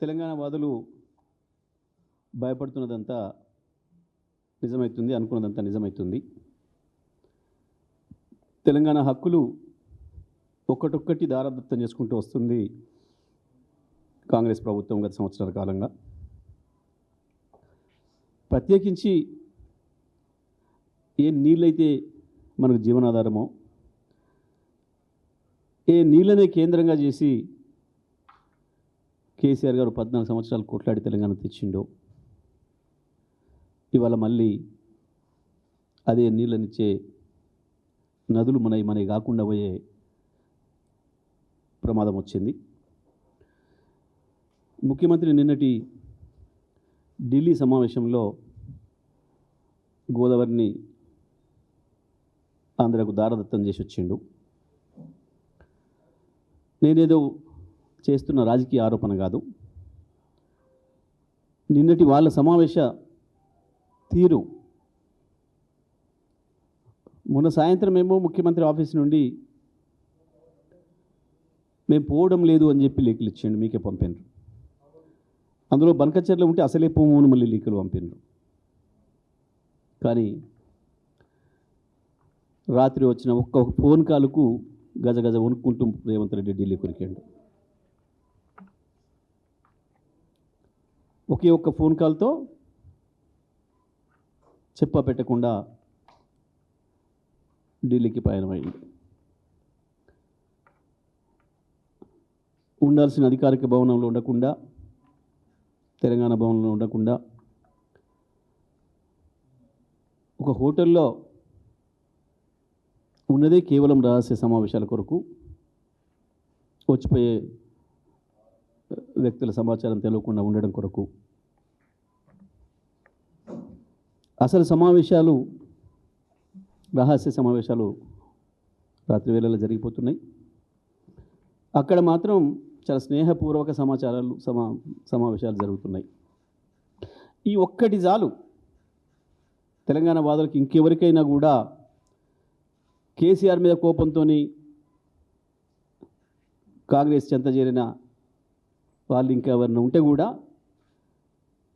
తెలంగాణ వాదులు భయపడుతున్నదంతా నిజమవుతుంది అనుకున్నదంతా నిజమవుతుంది తెలంగాణ హక్కులు ఒక్కటొక్కటి దారదత్తం చేసుకుంటూ వస్తుంది కాంగ్రెస్ ప్రభుత్వం గత సంవత్సరాల కాలంగా. ప్రత్యేకించి ఏ నీళ్ళైతే మనకు జీవనాధారమో ఏ నీళ్ళనే కేంద్రంగా చేసి కేసీఆర్ గారు పద్నాలుగు సంవత్సరాలు కొట్లాడి తెలంగాణ తెచ్చిండో ఇవాళ మళ్ళీ అదే నీళ్ళనిచ్చే నదులు మనవి మనవి కాకుండా పోయే ప్రమాదం వచ్చింది. ముఖ్యమంత్రి నిన్నటి ఢిల్లీ సమావేశంలో గోదావరిని ఆంధ్రకు దారదత్తం చేసి వచ్చిండు. నేనేదో చేస్తున్న రాజకీయ ఆరోపణ కాదు. నిన్నటి వాళ్ళ సమావేశ తీరు మొన్న సాయంత్రం ఏమో ముఖ్యమంత్రి ఆఫీస్ నుండి మేము పోవడం లేదు అని చెప్పి లీకులు ఇచ్చిండు మీకే పంపినరు. అందులో బనకచర్లు ఉంటే అసలే పోము మళ్ళీ లీకులు పంపినరు. కానీ రాత్రి వచ్చిన ఒక్క ఫోన్ కాల్కు గజ గజ వణుక్కుంటూ రేవంత్ రెడ్డి ఢిల్లీ కొరికాడు. ఒకే ఒక్క ఫోన్ కాల్తో చెప్ప పెట్టకుండా ఢిల్లీకి పయనమైంది. ఉండాల్సిన అధికారిక భవనంలో ఉండకుండా తెలంగాణ భవనంలో ఉండకుండా ఒక హోటల్లో ఉన్నదే కేవలం రహస్య సమావేశాల కొరకు వచ్చిపోయే వ్యక్తుల సమాచారం తెలియకుండా ఉండడం కొరకు. అసలు సమావేశాలు రహస్య సమావేశాలు రాత్రి వేళలో జరిగిపోతున్నాయి. అక్కడ మాత్రం చాలా స్నేహపూర్వక సమాచారాలు సమా సమావేశాలు జరుగుతున్నాయి. ఈ ఒక్కటి చాలు. తెలంగాణ వాదులకు ఇంకెవరికైనా కూడా కేసీఆర్ మీద కోపంతో కాంగ్రెస్ చెంత చేరిన వాళ్ళు ఇంకెవరైనా ఉంటే కూడా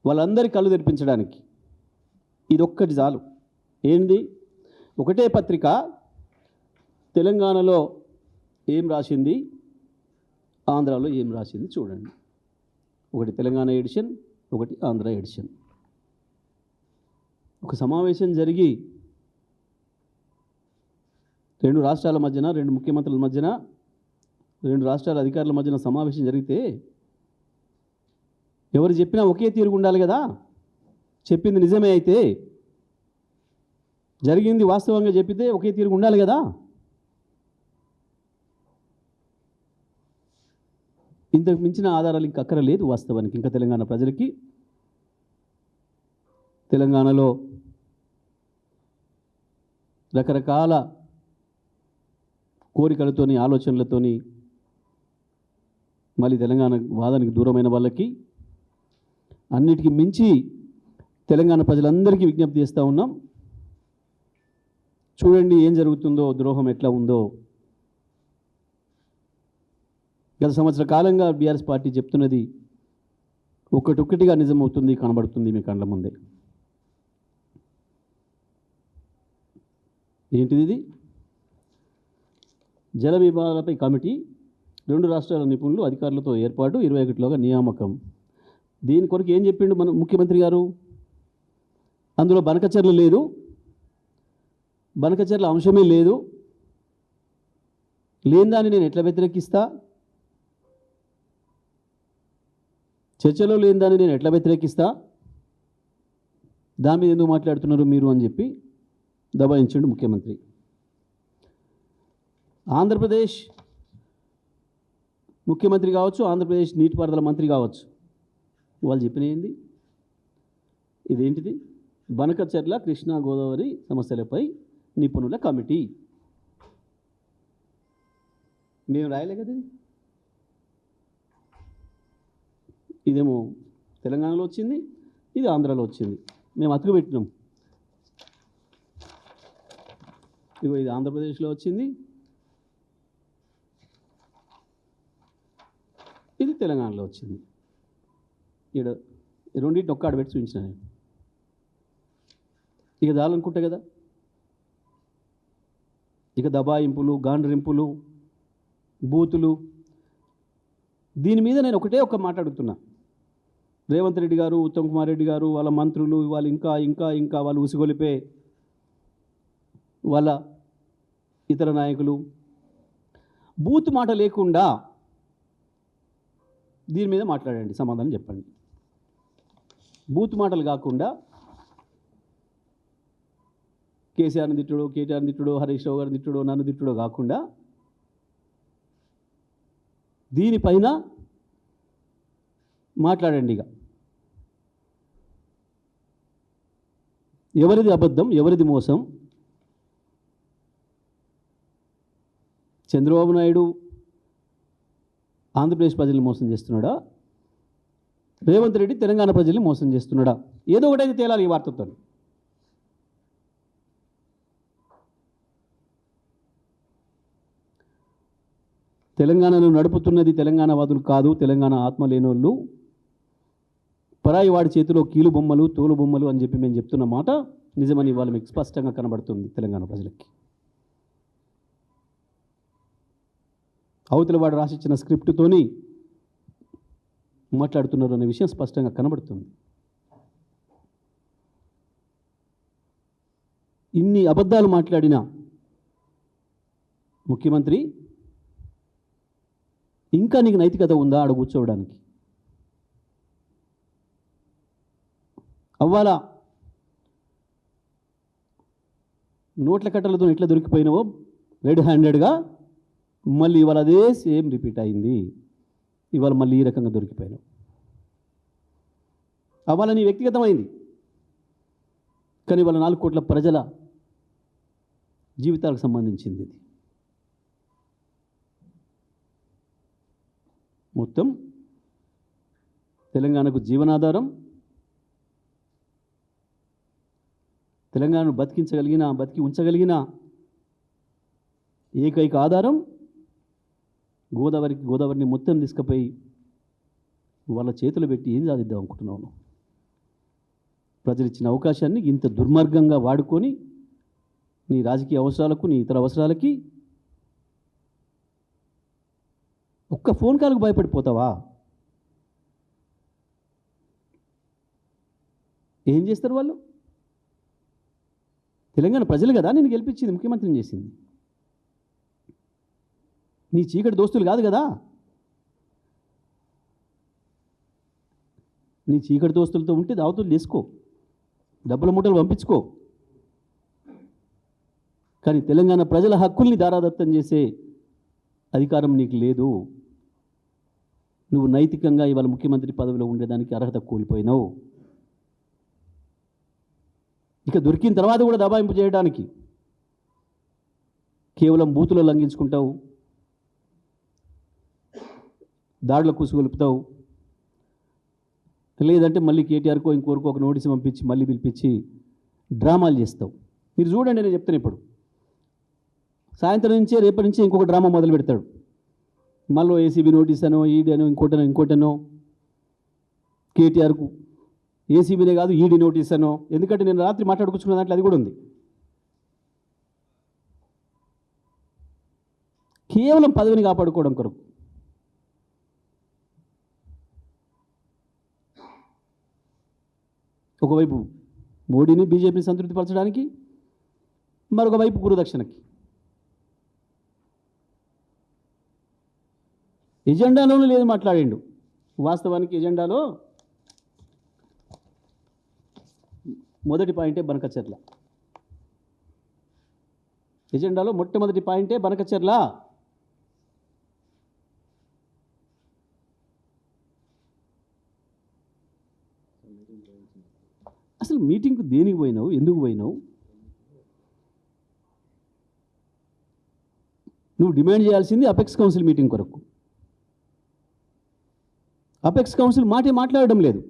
వాళ్ళందరి కళ్ళు తెరిపించడానికి ఇది ఒక్కటి చాలు. ఏంది? ఒకటే పత్రిక తెలంగాణలో ఏం రాసింది? ఆంధ్రాలో ఏం రాసింది చూడండి. ఒకటి తెలంగాణ ఎడిషన్ ఒకటి ఆంధ్ర ఎడిషన్. ఒక సమావేశం జరిగి రెండు రాష్ట్రాల మధ్యన రెండు ముఖ్యమంత్రుల మధ్యన రెండు రాష్ట్రాల అధికారుల మధ్యన సమావేశం జరిగితే ఎవరు చెప్పినా ఒకే తీరుగు ఉండాలి కదా? చెప్పింది నిజమే అయితే జరిగింది వాస్తవంగా చెప్పితే ఒకే తీరుగు ఉండాలి కదా? ఇంతకు మించిన ఆధారాలు ఇంక అక్కర లేదు వాస్తవానికి. ఇంకా తెలంగాణ ప్రజలకి తెలంగాణలో రకరకాల కోరికలతోని ఆలోచనలతోని మళ్ళీ తెలంగాణ వాదానికి దూరమైన వాళ్ళకి అన్నిటికీ మించి తెలంగాణ ప్రజలందరికీ విజ్ఞప్తి చేస్తూ ఉన్నాం. చూడండి ఏం జరుగుతుందో ద్రోహం ఎట్లా ఉందో. గత సంవత్సర కాలంగా బీఆర్ఎస్ పార్టీ చెప్తున్నది ఒక్కటొక్కటిగా నిజమవుతుంది కనబడుతుంది మీ కళ్ళ ముందే. ఏంటిది ఇది? జల విభాగాలపై కమిటీ రెండు రాష్ట్రాల నిపుణులు అధికారులతో ఏర్పాటు ఇరవై ఒకటిలోగా నియామకం. దీని కొరకు ఏం చెప్పిండు మన ముఖ్యమంత్రి గారు? అందులో బనకచర్లు లేదు. బనకచర్ల అంశమే లేదు. లేని దాన్ని నేను ఎట్లా వ్యతిరేకిస్తా? చర్చలో లేని దాన్ని నేను ఎట్లా వ్యతిరేకిస్తా? దాని మీద ఎందుకు మాట్లాడుతున్నారు మీరు అని చెప్పి దబాయించండు ముఖ్యమంత్రి. ఆంధ్రప్రదేశ్ ముఖ్యమంత్రి కావచ్చు ఆంధ్రప్రదేశ్ నీటిపారుదల మంత్రి కావచ్చు. వాళ్ళు చెప్పిన ఏంది? ఇదేంటిది? బనకచర్ల కృష్ణా గోదావరి సమస్యలపై నిపుణుల కమిటీ. మేము రాయలే కదా ఇది? ఇదేమో తెలంగాణలో వచ్చింది ఇది ఆంధ్రాలో వచ్చింది. మేము అతుకు పెట్టినాం. ఇగో ఇది ఆంధ్రప్రదేశ్లో వచ్చింది. ఇది తెలంగాణలో వచ్చింది. ఈడ రెండింటిని ఒక్క ఆడబెట్టి చూపించిన నేను. ఇక చాలనుకుంటా కదా? ఇక దబాయింపులు గాండ్రింపులు బూతులు. దీని మీద నేను ఒకటే ఒక మాట్లాడుతున్నా రేవంత్ రెడ్డి గారు ఉత్తమ్ కుమార్ రెడ్డి గారు వాళ్ళ మంత్రులు వాళ్ళు ఇంకా ఇంకా ఇంకా వాళ్ళు ఉసిగొలిపే వాళ్ళ ఇతర నాయకులు. బూత్ మాట లేకుండా దీని మీద మాట్లాడండి సమాధానం చెప్పండి. బూత్ మాటలు కాకుండా కేసీఆర్ని తిట్టుడో కేటీఆర్ని తిట్టుడో హరీష్ రావు గారిని తిట్టుడో నన్ను తిట్టుడో కాకుండా దీనిపైన మాట్లాడండి ఇక. ఎవరిది అబద్ధం ఎవరిది మోసం? చంద్రబాబు నాయుడు ఆంధ్రప్రదేశ్ ప్రజలు మోసం చేస్తున్నాడా? రేవంత్ రెడ్డి తెలంగాణ ప్రజల్ని మోసం చేస్తున్నాడా? ఏదో ఒకటైతే తేలాలి ఈ వార్తతో. తెలంగాణను నడుపుతున్నది తెలంగాణ వాదులు కాదు తెలంగాణ ఆత్మ లేనోళ్ళు పరాయి వాడి చేతిలో కీలు బొమ్మలు తోలు బొమ్మలు అని చెప్పి మేము చెప్తున్న మాట నిజమని ఇవాళ మీకు స్పష్టంగా కనబడుతుంది తెలంగాణ ప్రజలకి. అవతల వాడు రాసిచ్చిన స్క్రిప్ట్తోని మాట్లాడుతున్నారు అనే విషయం స్పష్టంగా కనబడుతుంది. ఇన్ని అబద్ధాలు మాట్లాడిన ముఖ్యమంత్రి ఇంకా నీకు నైతికత ఉందా? ఆడ కూర్చోవడానికి. అవ్వాలా? నోట్ల కట్టలతో ఎట్లా దొరికిపోయినావో? రెడ్ హ్యాండెడ్గా మళ్ళీ ఇవాళ అదే సేమ్ రిపీట్ అయింది. ఇవాళ మళ్ళీ ఈ రకంగా దొరికిపోయాను. అవాళ నీ వ్యక్తిగతమైంది. కానీ ఇవాళ నాలుగు కోట్ల ప్రజల జీవితాలకు సంబంధించింది ఇది. మొత్తం తెలంగాణకు జీవనాధారం. తెలంగాణను బతికించగలిగిన బతికి ఉంచగలిగిన ఏకైక ఆధారం గోదావరికి గోదావరిని మొత్తం తీసుకుపోయి వాళ్ళ చేతులు పెట్టి ఏం సాధిద్దాం అనుకుంటున్నాను ప్రజలు ఇచ్చిన అవకాశాన్ని ఇంత దుర్మార్గంగా వాడుకొని నీ రాజకీయ అవసరాలకు నీ ఇతర అవసరాలకి ఒక్క ఫోన్ కాల్కు భయపడిపోతావా? ఏం చేస్తారు వాళ్ళు? తెలంగాణ ప్రజలు కదా నేను గెలిపించింది ముఖ్యమంత్రిని చేసింది. నీ చీకటి దోస్తులు కాదు కదా? నీ చీకటి దోస్తులతో ఉంటే దావతులు చేసుకో డబ్బుల మూటలు పంపించుకో. కానీ తెలంగాణ ప్రజల హక్కుల్ని దారాదత్తం చేసే అధికారం నీకు లేదు. నువ్వు నైతికంగా ఇవాళ ముఖ్యమంత్రి పదవిలో ఉండేదానికి అర్హత కోల్పోయినావు. ఇక దొరికిన తర్వాత కూడా దబాయింపు చేయడానికి కేవలం బూతులో లంఘించుకుంటావు. దాడుల కూసుగొలుపుతావు. లేదంటే మళ్ళీ కేటీఆర్కో ఇంకోరికో ఒక నోటీస్ పంపించి మళ్ళీ పిలిపించి డ్రామాలు చేస్తావు. మీరు చూడండి నేను చెప్తాను ఇప్పుడు. సాయంత్రం నుంచే రేపటి నుంచి ఇంకొక డ్రామా మొదలు పెడతాడు. మళ్ళీ ఏసీబీ నోటీస్ అనో ఈడీ అనో ఇంకోటనో ఇంకోటనో కేటీఆర్కు. ఏసీబీనే కాదు ఈడీ నోటీస్ అనో ఎందుకంటే నేను రాత్రి మాట్లాడుకున్న దాంట్లో అది కూడా ఉంది. కేవలం పదవిని కాపాడుకోవడం కొరకు. ఒకవైపు మోడీని బీజేపీని సంతృప్తిపరచడానికి మరొక వైపు గురుదక్షిణకి. ఎజెండాలోనూ లేదు మాట్లాడిండు. వాస్తవానికి ఎజెండాలో మొదటి పాయింటే బనకచెర్ల. ఎజెండాలో మొట్టమొదటి పాయింటే బనకచెర్ల. అసలు మీటింగ్కు దేనికి పోయినావు? ఎందుకు పోయినావు? నువ్వు డిమాండ్ చేయాల్సింది అపెక్స్ కౌన్సిల్ మీటింగ్ కొరకు. అపెక్స్ కౌన్సిల్ మాటే మాట్లాడడం లేదు.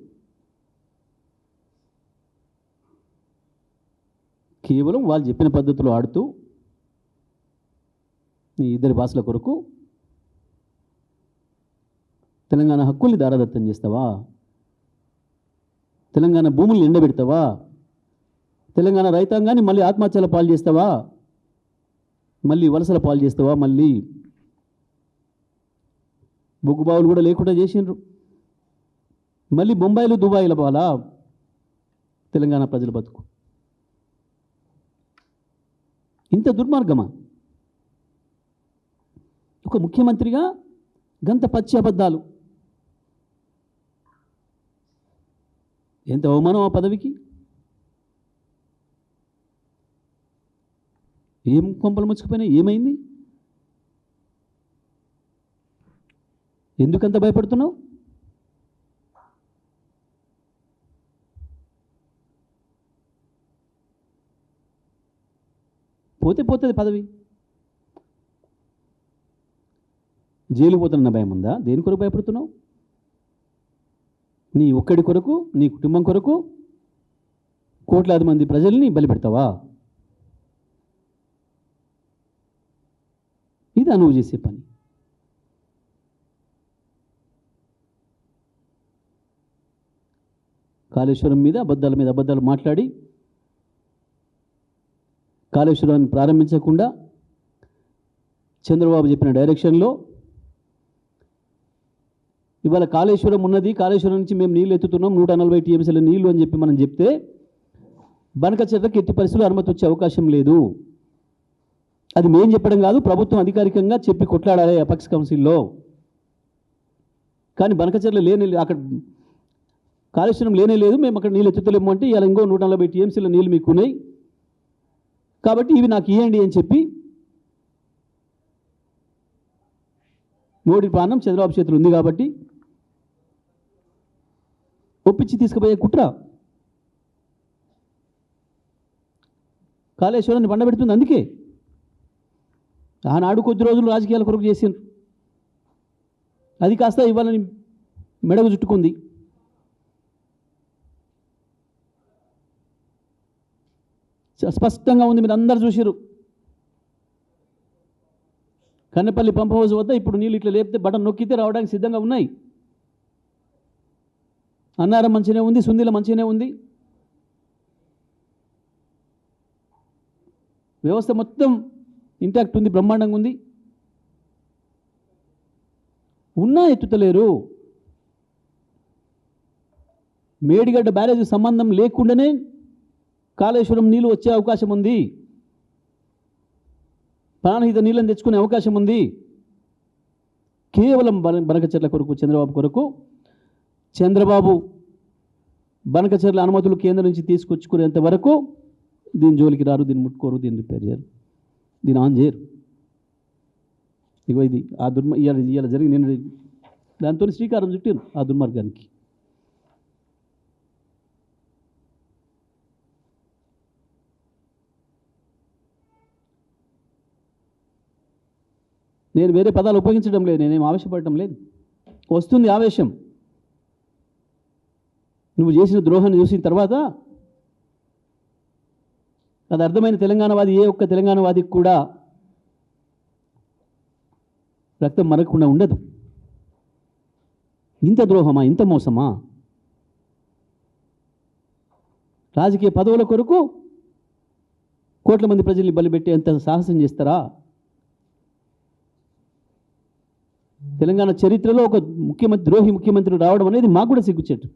కేవలం వాళ్ళు చెప్పిన పద్ధతిలో ఆడుతూ ఈ ఇద్దరి భాషల కొరకు తెలంగాణ హక్కుల్ని దారాదత్తం చేస్తావా? తెలంగాణ భూములు ఎండబెడతావా? తెలంగాణ రైతాంగాన్ని మళ్ళీ ఆత్మహత్యల పాలు చేస్తావా? మళ్ళీ వలసల పాలు చేస్తావా? మళ్ళీ బొగ్గుబావులు కూడా లేకుండా చేసిండ్రు. మళ్ళీ బొంబాయిలు దుబాయిల పాలా? తెలంగాణ ప్రజల బతుకు. ఇంత దుర్మార్గమా? ఒక ముఖ్యమంత్రిగా గంత పచ్చి అబద్ధాలు. ఎంత అవమానం ఆ పదవికి? ఏం కొంపలు ముచ్చుకుపోయినా ఏమైంది? ఎందుకంత భయపడుతున్నావు? పోతే పోతుంది పదవి. జైలు పోతున్న భయం ఉందా దేని కొరకు భయపడుతున్నావు? నీ ఒక్కడి కొరకు నీ కుటుంబం కొరకు కోట్లాది మంది ప్రజల్ని బలిపెడతావా? ఇదా నువ్వు చేసే పని. కాళేశ్వరం మీద అబద్ధాల మీద అబద్ధాలు మాట్లాడి కాళేశ్వరాన్ని ప్రారంభించకుండా చంద్రబాబు చెప్పిన డైరెక్షన్లో ఇవాళ కాళేశ్వరం ఉన్నది. కాళేశ్వరం నుంచి మేము నీళ్ళు ఎత్తుతున్నాం. నూట నలభై టీఎంసీల నీళ్ళు అని చెప్పి మనం చెప్తే బనక చెట్లకు ఎట్టి పరిస్థితుల్లో అనుమతి వచ్చే అవకాశం లేదు. అది మేం చెప్పడం కాదు ప్రభుత్వం అధికారికంగా చెప్పి కొట్లాడాలి అపక్స్ కౌన్సిల్లో. కానీ బనకచెర్ల లేని అక్కడ కాళేశ్వరం లేనే లేదు. మేము అక్కడ నీళ్ళు ఎత్తుతలేము అంటే ఇలా ఇంకో నూట నలభై టీఎంసీల నీళ్ళు మీకు ఉన్నాయి. కాబట్టి ఇవి నాకు ఇవ్వండి అని చెప్పి మోడీ ప్రాణం చంద్రబాబు చేతులు ఉంది కాబట్టి ఒప్పించి తీసుకుపోయే కుట్ర. కాళేశ్వరాన్ని పండబెడుతుంది అందుకే. ఆనాడు కొద్ది రోజులు రాజకీయాల కొరకు చేసిండ్రు. అది కాస్త ఇవ్వాలని మెడకు చుట్టుకుంది. చ- స్పష్టంగా ఉంది మీరు అందరు చూసిరు కన్నెపల్లి పంప్ హౌస్ వద్ద ఇప్పుడు నీళ్ళు ఇట్లా లేపితే బటన్ నొక్కితే రావడానికి సిద్ధంగా ఉన్నాయి. అన్నారం మంచిగానే ఉంది సుందిల మంచిగానే ఉంది. వ్యవస్థ మొత్తం ఇంటాక్ట్ ఉంది బ్రహ్మాండంగా ఉంది. ఉన్నా ఎత్తుతలేరు. మేడిగడ్డ బ్యారేజ్ సంబంధం లేకుండానే కాళేశ్వరం నీళ్ళు వచ్చే అవకాశం ఉంది. ప్రాణహిత నీళ్ళని తెచ్చుకునే అవకాశం ఉంది. కేవలం బన బనకచెర్ల కొరకు చంద్రబాబు కొరకు చంద్రబాబు బనకచర్ల అనుమతులు కేంద్రం నుంచి తీసుకొచ్చుకునేంత వరకు దీని జోలికి రారు దీన్ని ముట్టుకోరు దీన్ని రిపేర్ చేయరు దీన్ని ఆన్ చేయరు. ఇగో ఇది ఆ దుర్మ ఇవాళ ఇవాళ జరిగి నేను దాంతో శ్రీకారం చుట్టాను ఆ దుర్మార్గానికి. నేను వేరే పదాలు ఉపయోగించడం లేదు నేనేం ఆవేశపడటం లేదు. వస్తుంది ఆవేశం. నువ్వు చేసిన ద్రోహాన్ని చూసిన తర్వాత అది అర్థమైన తెలంగాణవాది ఏ ఒక్క తెలంగాణవాదికి కూడా రక్తం మరగకుండా ఉండదు. ఇంత ద్రోహమా? ఇంత మోసమా? రాజకీయ పదవుల కొరకు కోట్ల మంది ప్రజల్ని బలిపెట్టేంత సాహసం చేస్తారా? తెలంగాణ చరిత్రలో ఒక ముఖ్యమంత్రి ద్రోహి ముఖ్యమంత్రి రావడం అనేది మాకు కూడా సిగ్గుచెట్టు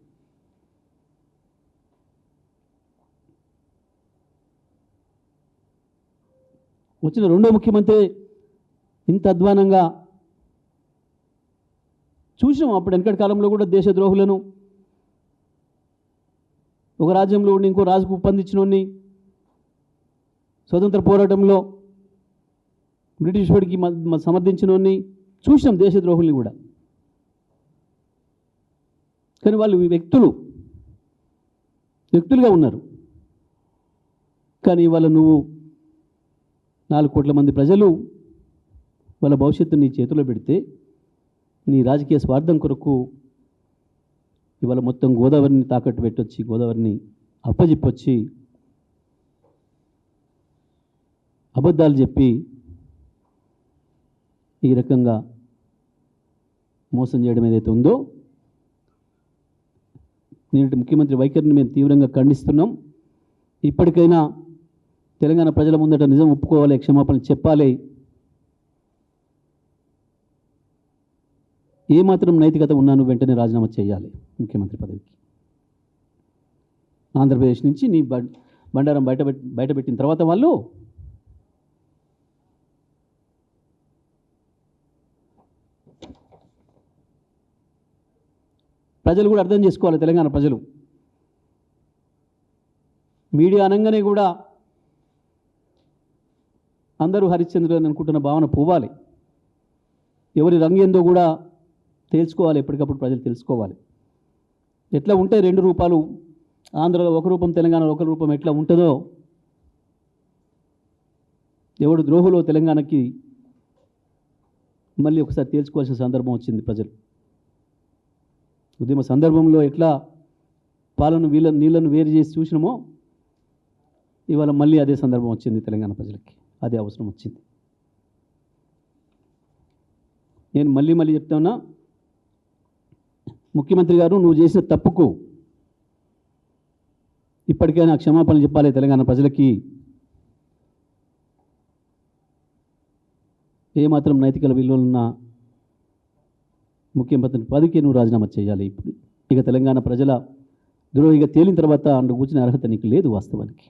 వచ్చిన రెండో ముఖ్యమంత్రి ఇంత అధ్వానంగా. చూసాం అప్పుడు వెనకటి కాలంలో కూడా దేశద్రోహులను. ఒక రాజ్యంలో ఉండి ఇంకో రాజుకు ఒప్పందించినోడిని స్వతంత్ర పోరాటంలో బ్రిటిష్ వాడికి మ- మ- సమర్థించినోడిని చూసినాం దేశద్రోహుల్ని కూడా. కానీ వాళ్ళు వ్యక్తులు వ్యక్తులుగా ఉన్నారు. కానీ వాళ్ళ నువ్వు నాలుగు కోట్ల మంది ప్రజలు వాళ్ళ భవిష్యత్తు నీ చేతిలో పెడితే నీ రాజకీయ స్వార్థం కొరకు ఇవాళ మొత్తం గోదావరిని తాకట్టు పెట్టొచ్చి గోదావరిని అప్పజెప్పొచ్చి అబద్ధాలు చెప్పి ఈ రకంగా మోసం చేయడం ఏదైతే ఉందో నేటి ముఖ్యమంత్రి వైఖరిని మేము తీవ్రంగా ఖండిస్తున్నాం. ఇప్పటికైనా తెలంగాణ ప్రజల ముందట నిజం ఒప్పుకోవాలి క్షమాపణ చెప్పాలి. ఏమాత్రం నైతికత ఉన్నాను వెంటనే రాజీనామా చేయాలి ముఖ్యమంత్రి పదవికి. ఆంధ్రప్రదేశ్ నుంచి నీ బండారం బయట బయటపెట్టిన తర్వాత వాళ్ళు ప్రజలు కూడా అర్థం చేసుకోవాలి తెలంగాణ ప్రజలు. మీడియా అనగానే కూడా అందరూ హరిశ్చంద్రుడు అని అనుకుంటున్న భావన పోవాలి. ఎవరి రంగు ఏందో కూడా తేల్చుకోవాలి ఎప్పటికప్పుడు ప్రజలు తెలుసుకోవాలి. ఎట్లా ఉంటే రెండు రూపాలు ఆంధ్రలో ఒక రూపం తెలంగాణలో ఒక రూపం ఎట్లా ఉంటుందో ఎవడు ద్రోహులో తెలంగాణకి మళ్ళీ ఒకసారి తేల్చుకోవాల్సిన సందర్భం వచ్చింది ప్రజలు. ఉద్యమ సందర్భంలో ఎట్లా పాలను వీళ్ళ నీళ్ళను వేరు చేసి చూసినామో ఇవాళ మళ్ళీ అదే సందర్భం వచ్చింది తెలంగాణ ప్రజలకి. అది అవసరం వచ్చింది. నేను మళ్ళీ మళ్ళీ చెప్తున్నా ముఖ్యమంత్రి గారు నువ్వు చేసిన తప్పుకు ఇప్పటికైనా క్షమాపణలు చెప్పాలి తెలంగాణ ప్రజలకి. ఏమాత్రం నైతిక విలువలున్న ముఖ్యమంత్రి పదికే నువ్వు రాజీనామా చేయాలి ఇప్పుడు. ఇక తెలంగాణ ప్రజల దురోహిగా తేలిన తర్వాత అందు కూర్చునే అర్హత నీకు లేదు వాస్తవానికి.